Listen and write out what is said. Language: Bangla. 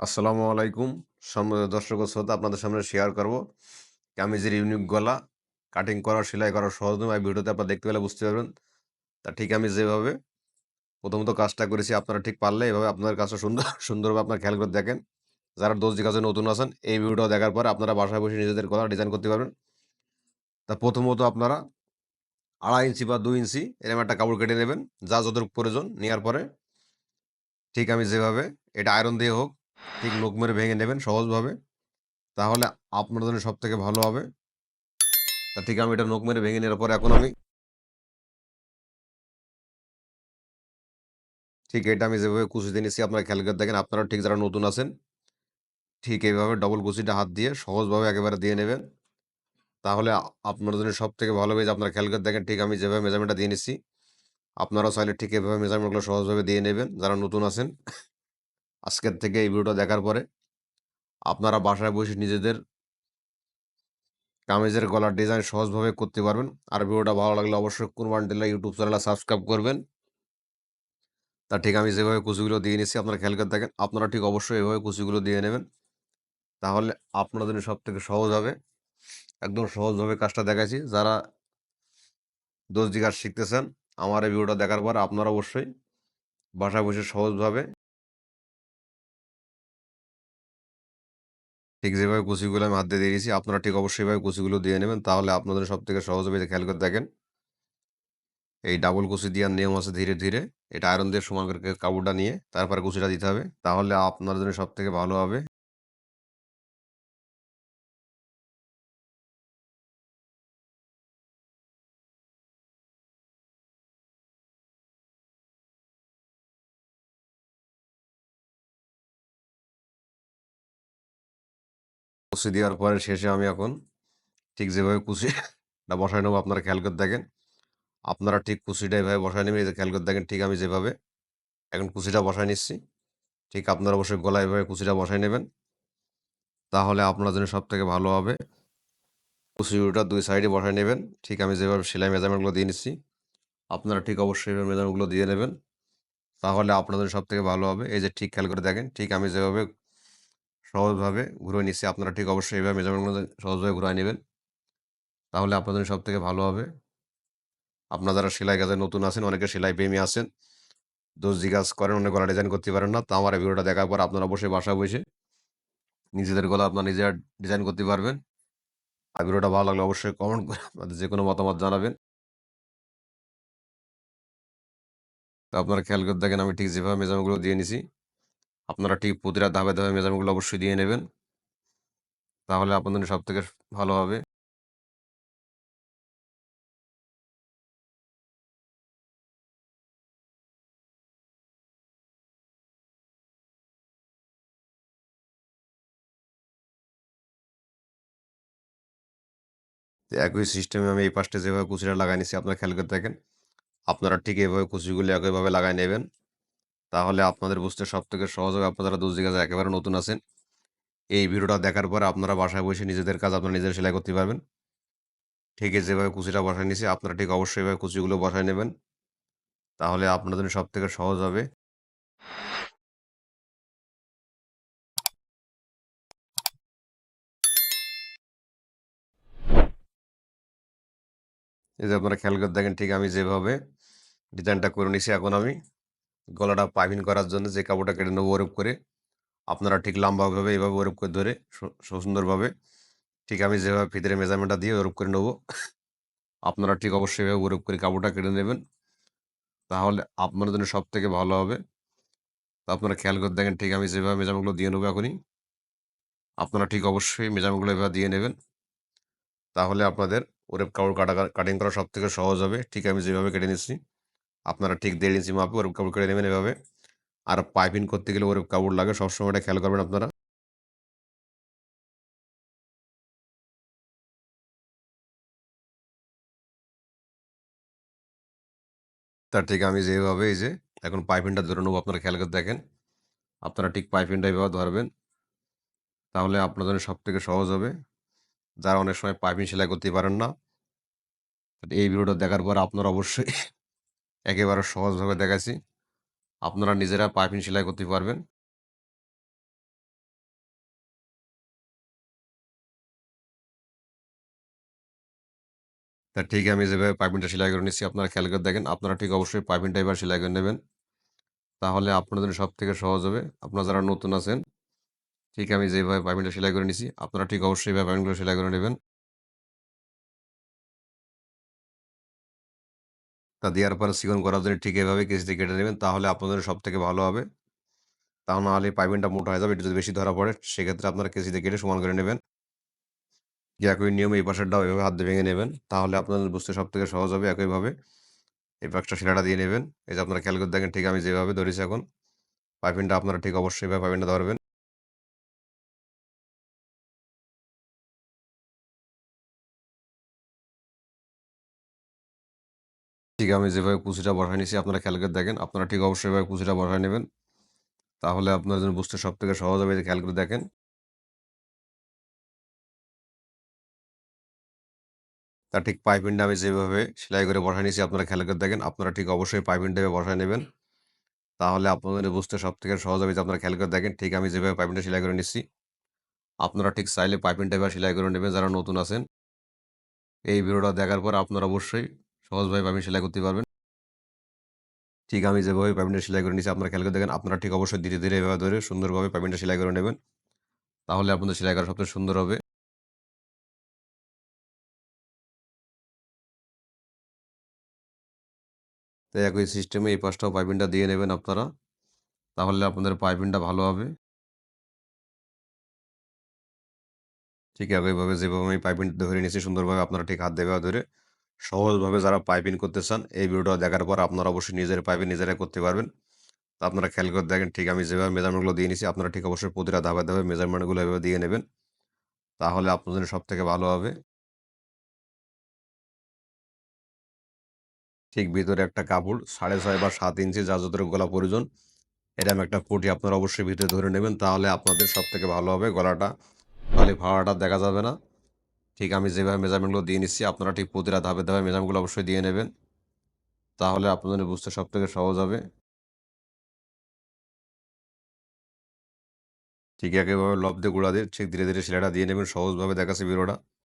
আসসালামু আলাইকুম। সম্মানিত দর্শক শ্রোতা, আপনাদের সামনে শেয়ার করব। কামিজের ইউনিক গলা কাটিং করা, সেলাই করা সহজ নয়। ভিডিওতে আপনারা দেখতে পেলে বুঝতে পারবেন। তা ঠিক আমি যেভাবে প্রথমত কাজটা করেছি, আপনারা ঠিক পারলে এভাবে আপনার কাজটা সুন্দর, সুন্দরভাবে আপনার খেয়াল করে দেখেন। যারা দর্জি কাজে নতুন আছেন, এই ভিডিওটা দেখার পরে আপনারা বাসায় বসে নিজেদের গলা ডিজাইন করতে পারবেন। তা প্রথমত আপনারা আড়াই ইঞ্চি বা দুই ইঞ্চি এরকম একটা কাপড় কেটে নেবেন, যা যতটুকু প্রয়োজন নেওয়ার পরে। ঠিক আমি যেভাবে, এটা আয়রন দিয়ে হোক ঠিক নোক মেরে ভেঙে নেবেন সহজভাবে। তাহলে আপনার জন্য সব থেকে ভালো হবে। তা ঠিক আমি এটা নোক মেরে ভেঙে নেওয়ার পরে এখন আমি ঠিক এটা আমি যেভাবে কুচি দিয়ে নিচ্ছি, আপনারা খেয়াল করে দেখেন আপনারা ঠিক যারা নতুন আছেন, ঠিক এইভাবে ডবল কুচিটা হাত দিয়ে সহজভাবে একেবারে দিয়ে নেবেন। তাহলে আপনার জন্য সব থেকে ভালো হবে যে আপনারা খেয়াল করে দেখেন, ঠিক আমি যেভাবে মেজারমেন্টটা দিয়ে নিচ্ছি আপনারা চাইলে ঠিক এভাবে মেজারমেন্টগুলো সহজভাবে দিয়ে নেবেন, যারা নতুন আছেন। আজকের থেকে এই ভিডিওটা দেখার পরে আপনারা বাসায় বসে নিজেদের কামিজের গলার ডিজাইন সহজভাবে করতে পারবেন। আর ভিডিওটা ভালো লাগলে অবশ্যই কুরবান টিল্লা ইউটিউব চ্যানেলটা সাবস্ক্রাইব করবেন। তা ঠিক আমি যেভাবে কুচিগুলো দিয়ে নিচ্ছি আপনারা খেয়াল করে দেখেন, আপনারা ঠিক অবশ্যই এভাবে কুচিগুলো দিয়ে নেবেন। তাহলে আপনাদের জন্য সব থেকে সহজ হবে, একদম সহজভাবে কাজটা দেখাইছি। যারা দর্জি কাজ শিখতেছেন, আমার এই ভিডিওটা দেখার পর আপনারা অবশ্যই বাসায় বসে সহজভাবে ঠিক যেভাবে কুচিগুলো আমি হাত দিয়ে দিয়েছি, আপনারা ঠিক অবশ্যই এভাবে কুচিগুলো দিয়ে নেবেন। তাহলে আপনাদের সব থেকে সহজ হবে খেয়াল করে দেখেন। এই ডাবল কুচি দেওয়ার নিয়ম আছে ধীরে ধীরে। এটা আয়রন দিয়ে সমান করে কাপড়টা নিয়ে তারপরে কুচিটা দিতে হবে। তাহলে আপনার জন্য সব থেকে ভালো হবে কুচি দেওয়ার পরে শেষে আমি এখন ঠিক যেভাবে কুচিটা বসায় নেব, আপনারা খেয়াল করে দেখেন। আপনারা ঠিক কুচিটা এভাবে বসায় নেবেন যে খেয়াল করে দেখেন, ঠিক আমি যেভাবে এখন কুচিটা বসায় নিচ্ছি। ঠিক আপনারা অবশ্যই গলায় এভাবে কুচিটা বসায় নেবেন। তাহলে আপনার জন্য সব থেকে ভালো হবে কুচিটা দুই সাইডে বসায় নেবেন। ঠিক আমি যেভাবে সেলাই মেজারমেন্টগুলো দিয়ে নিচ্ছি, আপনারা ঠিক অবশ্যই মেজারমেন্টগুলো দিয়ে নেবেন। তাহলে আপনাদের সব থেকে ভালো হবে। এই যে ঠিক খেয়াল করে দেখেন, ঠিক আমি যেভাবে সহজভাবে ঘুরে নিচ্ছি। আপনারা ঠিক অবশ্যই এইভাবে মেজারমেন্টগুলো সহজভাবে ঘুরায় নেবেন। তাহলে আপনাদের সব থেকে ভালো হবে। আপনারা যারা সেলাই কাজে নতুন আছেন, অনেকে সেলাই প্রেমী আছেন দর্জি কাজ করেন অনেক গলা ডিজাইন করতে পারেন না। তা আমার ভিডিওটা দেখার পর আপনারা অবশ্যই বাসা বসে নিজেদের গলা আপনার নিজেরা ডিজাইন করতে পারবেন। আর ভিডিওটা ভালো লাগলে অবশ্যই কমেন্ট করে আপনাদের যে কোনো মতামত জানাবেন। তো আপনারা খেয়াল করে দেখেন, আমি ঠিক যেভাবে মেজামগুলো দিয়ে নিছি। আপনারা ঠিক প্রতিটা ধাপে ধাপে মেজারমেন্টগুলো অবশ্যই দিয়ে নেবেন। তাহলে আপনাদের সব থেকে ভালো হবে। একই সিস্টেমে আমি এই পাশটা যেভাবে কুচিটা লাগাই নিছি, আপনারা খেয়াল করে দেখেন। আপনারা ঠিক এইভাবে কুচিগুলি একইভাবে লাগাই নেবেন। তাহলে আপনাদের বুঝতে সব থেকে সহজ হবে আপনারা দুই জায়গায় একেবারে নতুন আছেন। এই ভিডিওটা দেখার পরে আপনারা বাসায় বসে নিজেদের কাজ আপনারা নিজেরা সেলাই করতে পারবেন। ঠিক যেভাবে কুচিটা বসায় নিছি আপনারা ঠিক অবশ্যই এভাবে কুচিগুলো বসায় নেবেন। তাহলে আপনাদের সব থেকে সহজ হবে। এই যে আপনারা খেয়াল করে দেখেন, ঠিক আমি যেভাবে ডিজাইনটা করে নিছি এখন আমি গলাটা পাইপিং করার জন্য যে কাপড়টা কেটে নেব ওরূপ করে। আপনারা ঠিক লম্বাভাবে এইভাবে ওরূপ করে ধরে সুন্দরভাবে ঠিক আমি যেভাবে ভিতরে মেজারমেন্টটা দিয়ে ওরূপ করে নেব, আপনারা ঠিক অবশ্যই এভাবে ওরূপ করে কাপড়টা কেটে নেবেন। তাহলে আপনার জন্য সব থেকে ভালো হবে। তো আপনারা খেয়াল করে দেখেন ঠিক আমি যেভাবে মেজারমেন্টগুলো দিয়ে নেব এখনই। আপনারা ঠিক অবশ্যই মেজারমেন্টগুলো এভাবে দিয়ে নেবেন। তাহলে আপনাদের ওরূপ কাপড় কাটা, কাটিং করা সব থেকে সহজ হবে। ঠিক আমি যেভাবে কেটে নিচ্ছি। আপনারা ঠিক দেড় ইঞ্চি মাপে ওরূপ কাপড় কেটে নেবেন এভাবে। আর পাইপিং করতে গেলে ওরূপ কাপড় লাগে, সবসময় এটা খেয়াল করবেন আপনারা। তা ঠিক আমি যেভাবে এই যে এখন পাইপিংটা ধরে নেব, আপনারা খেয়াল করে দেখেন। আপনারা ঠিক পাইপিংটা এভাবে ধরবেন, তাহলে আপনাদের সব থেকে সহজ হবে। যারা অনেক সময় পাইপিং সেলাই করতে পারেন না এই ভিডিওটা দেখার পর আপনারা অবশ্যই একেবারে সহজভাবে দেখাচ্ছি আপনারা নিজেরা পাইপিং সেলাই করতে পারবেন। তা ঠিক আমি যেভাবে পাইপিংটা সেলাই করে নিচ্ছি আপনারা খেয়াল করে দেখেন, আপনারা ঠিক অবশ্যই পাইপিংটা এবার সেলাই করে নেবেন। তাহলে আপনাদের সব থেকে সহজ হবে। আপনারা যারা নতুন আছেন, ঠিক আমি যেভাবে পাইপিংটা সেলাই করে নিছি আপনারা ঠিক অবশ্যই এভাবে পাইপিংগুলো সেলাই করে নেবেন। তা দেওয়ার পরে চিকন করার জন্য ঠিক এভাবে কেজিতে কেটে নেবেন, তাহলে আপনাদের সব থেকে ভালো হবে। তা নাহলে পাইপিংটা মোটা হয়ে যাবে এটা যদি বেশি ধরা পড়ে, সেক্ষেত্রে আপনারা কেজিতে কেটে সমান করে নেবেন। যে একই নিয়মে এই পাশেরটাও এভাবে হাত দিয়ে ভেঙে নেবেন, তাহলে আপনাদের বুঝতে সব থেকে সহজ হবে একইভাবে। এই পাশটা শিলাটা দিয়ে নেবেন, এই যে আপনারা খেয়াল করে দেখেন ঠিক আমি যেভাবে ধরেছি এখন পাইপিংটা আপনারা ঠিক অবশ্যই এভাবে পাইপিংটা ধরবেন। ঠিক আমি যেভাবে কুচিটা বসায় নিছি আপনারা খেয়াল করে দেখেন। আপনারা ঠিক অবশ্যই এভাবে কুচিটা বসায় নেবেন। তাহলে আপনার জন্য বুঝতে সব থেকে সহজ হবে খেয়াল করে দেখেন। তা ঠিক পাইপিনটা আমি যেভাবে সেলাই করে বসায় নিছি আপনারা খেয়াল করে দেখেন। আপনারা ঠিক অবশ্যই এভাবে বসায় নেবেন। তাহলে আপনাদের বুঝতে সব থেকে সহজ হবে যে আপনারা খেয়াল করে দেখেন, ঠিক আমি যেভাবে পাইপিনটা সেলাই করে নিচ্ছি আপনারা ঠিক চাইলে পাইপিনটা এবার সেলাই করে নেবেন, যারা নতুন আছেন। এই ভিডিওটা দেখার পর আপনারা অবশ্যই সহজভাবে পাইপিং সেলাই করতে পারবেন। ঠিক আমি যেভাবে পাইপিংটা সেলাই করে নিচ্ছি আপনারা খেয়াল করে দেখেন, আপনারা ঠিক অবশ্যই ধীরে ধীরে এভাবে ধরে সুন্দরভাবে পাইপিংটা সেলাই করে নেবেন। তাহলে আপনাদের সেলাই করা সবচেয়ে সুন্দর হবে। তাই একই সিস্টেমে এই পাশটাও পাইপিংটা দিয়ে নেবেন আপনারা। তাহলে আপনাদের পাইপিংটা ভালো হবে। ঠিক একইভাবে যেভাবে আমি পাইপিং ধরে নিয়েছি, সুন্দরভাবে আপনারা ঠিক হাত দেবে ধরে সহজভাবে যারা পাইপিং করতে চান, এই ভিডিওটা দেখার পর আপনারা অবশ্যই নিজের পাইপিং নিজেরাই করতে পারবেন। তা আপনারা খেয়াল করে দেখেন, ঠিক আমি যেভাবে মেজারমেন্টগুলো দিয়ে নিছি, আপনারা ঠিক অবশ্যই প্রতিটা ধাপে ধাপে মেজারমেন্টগুলো এভাবে দিয়ে নেবেন। তাহলে আপনাদের সব থেকে ভালো হবে। ঠিক ভিতরে একটা কাপড়, সাড়ে ছয় বা সাত ইঞ্চি যা যতটুকু গলা প্রয়োজন। এরকম একটা পটি আপনারা অবশ্যই ভিতরে ধরে নেবেন, তাহলে আপনাদের সব থেকে ভালো হবে গলাটা। তাহলে ভাড়াটা দেখা যাবে না। ঠিক আমি যেভাবে মেজারমেন্টগুলো দিয়ে নিচ্ছি, আপনারা ঠিক প্রতিটা ধাপে ধাপে মেজারমেন্টগুলো অবশ্যই দিয়ে নেবেন। তাহলে আপনাদের বুঝতে সব থেকে সহজ হবে। ঠিক একইভাবে লব দিয়ে গুঁড়া দিয়ে ঠিক ধীরে ধীরে সেলাইটা দিয়ে নেবেন, সহজভাবে দেখাচ্ছে ভিডিওটা।